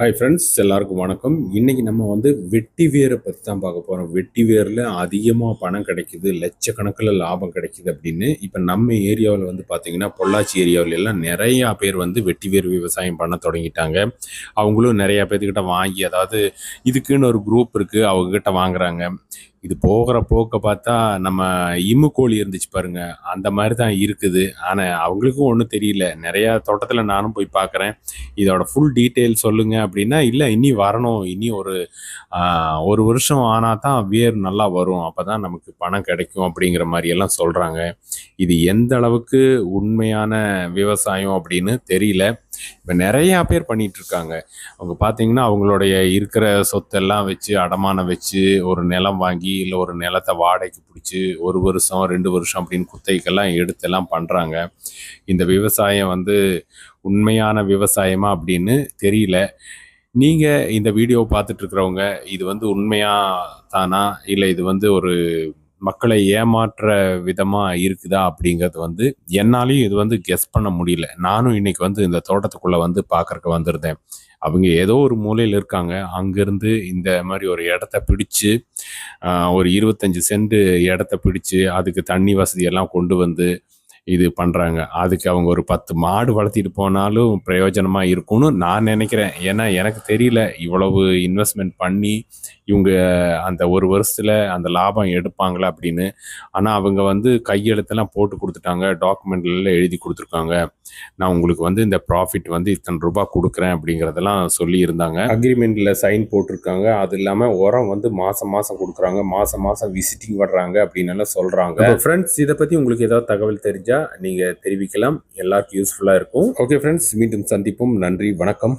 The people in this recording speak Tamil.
ஹாய் ஃப்ரெண்ட்ஸ் எல்லாருக்கும் வணக்கம். இன்றைக்கி நம்ம வந்து வெட்டி வேரை பற்றி தான் பார்க்க போகிறோம் வெட்டி வேரில் அதிகமாக பணம் கிடைக்குது லட்சக்கணக்கில் லாபம் கிடைக்குது அப்படின்னு. இப்போ நம்ம ஏரியாவில் வந்து பார்த்தீங்கன்னா பொள்ளாச்சி ஏரியாவில் எல்லாம் நிறையா பேர் வந்து வெட்டி வேர் விவசாயம் பண்ண தொடங்கிட்டாங்க. அவங்களும் நிறையா பேர்த்துக்கிட்ட வாங்கி அதாவது இதுக்குன்னு ஒரு குரூப் இருக்குது அவங்கக்கிட்ட வாங்குறாங்க. இது போகிற போக்க பார்த்தா நம்ம இம்மு கோழி இருந்துச்சு பாருங்க. அந்த மாதிரி தான் இருக்குது. ஆனால் அவங்களுக்கும் ஒன்றும் தெரியல. நிறையா தோட்டத்தில் நானும் போய் பார்க்குறேன் இதோட ஃபுல் டீட்டெயில் சொல்லுங்க அப்படின்னா இல்லை இனி வரணும். இனி ஒரு ஒரு வருஷம் ஆனால் தான் வேர் நல்லா வரும். அப்போ தான் நமக்கு பணம் கிடைக்கும் அப்படிங்கிற மாதிரியெல்லாம் சொல்கிறாங்க இது எந்த அளவுக்கு உண்மையான விவசாயம் அப்படின்னு தெரியல. இப்போ நிறையா பேர் பண்ணிகிட்ருக்காங்க இருக்காங்க அவங்க பார்த்தீங்கன்னா அவங்களுடைய இருக்கிற சொத்தெல்லாம் வச்சு அடமானம் வச்சு ஒரு நிலம் வாங்கி இல்லை ஒரு நிலத்தை வாடகைக்கு பிடிச்சி ஒரு வருஷம் ரெண்டு வருஷம் அப்படின்னு குத்தைக்கெல்லாம் எடுத்தெல்லாம் பண்ணுறாங்க இந்த விவசாயம் வந்து உண்மையான விவசாயமா அப்படின்னு தெரியல. நீங்கள் இந்த வீடியோ பார்த்துட்ருக்குறவங்க இது வந்து உண்மையாக தானா? இல்லை இது வந்து ஒரு மக்களை ஏமாற்ற விதமாக இருக்குதா அப்படிங்கிறது வந்து என்னாலையும் இது வந்து கெஸ் பண்ண முடியல. நானும் இன்னைக்கு வந்து இந்த தோட்டத்துக்குள்ளே வந்து பார்க்கறக்கு வந்திருந்தேன். அவங்க ஏதோ ஒரு மூலையில் இருக்காங்க. அங்கேருந்து இந்த மாதிரி ஒரு இடத்த பிடிச்சு ஒரு இருபத்தஞ்சு சென்ட் இடத்த பிடிச்சு அதுக்கு தண்ணி வசதியெல்லாம் கொண்டு வந்து இது பண்ணுறாங்க அதுக்கு அவங்க ஒரு பத்து மாடு வளர்த்திட்டு போனாலும் பிரயோஜனமாக இருக்கும்னு நான் நினைக்கிறேன். ஏன்னா எனக்கு தெரியல இவ்வளவு இன்வெஸ்ட்மெண்ட் பண்ணி இவங்க அந்த ஒரு வருஷத்தில் அந்த லாபம் எடுப்பாங்களா அப்படின்னு. ஆனால் அவங்க வந்து கையெழுத்தெல்லாம் போட்டு கொடுத்துட்டாங்க. டாக்குமெண்ட்லாம் எழுதி கொடுத்துருக்காங்க. நான் உங்களுக்கு வந்து இந்த ப்ராஃபிட் வந்து இத்தனை ரூபாய் கொடுக்குறேன் அப்படிங்கிறதெல்லாம் சொல்லியிருந்தாங்க. அக்ரிமெண்ட்டில் சைன் போட்டிருக்காங்க. அது இல்லாமல் உரம் வந்து மாதம் மாதம் கொடுக்குறாங்க. மாதம் மாதம் விசிட்டிங் வர்றாங்க அப்படின்னு எல்லாம் சொல்கிறாங்க ஃப்ரெண்ட்ஸ் இதை பற்றி உங்களுக்கு ஏதாவது தகவல் தெரிஞ்சால் நீங்கள் தெரிவிக்கலாம். எல்லாருக்கும் யூஸ்ஃபுல்லாக இருக்கும். ஓகே ஃப்ரெண்ட்ஸ் மீண்டும் சந்திப்போம். நன்றி. வணக்கம்.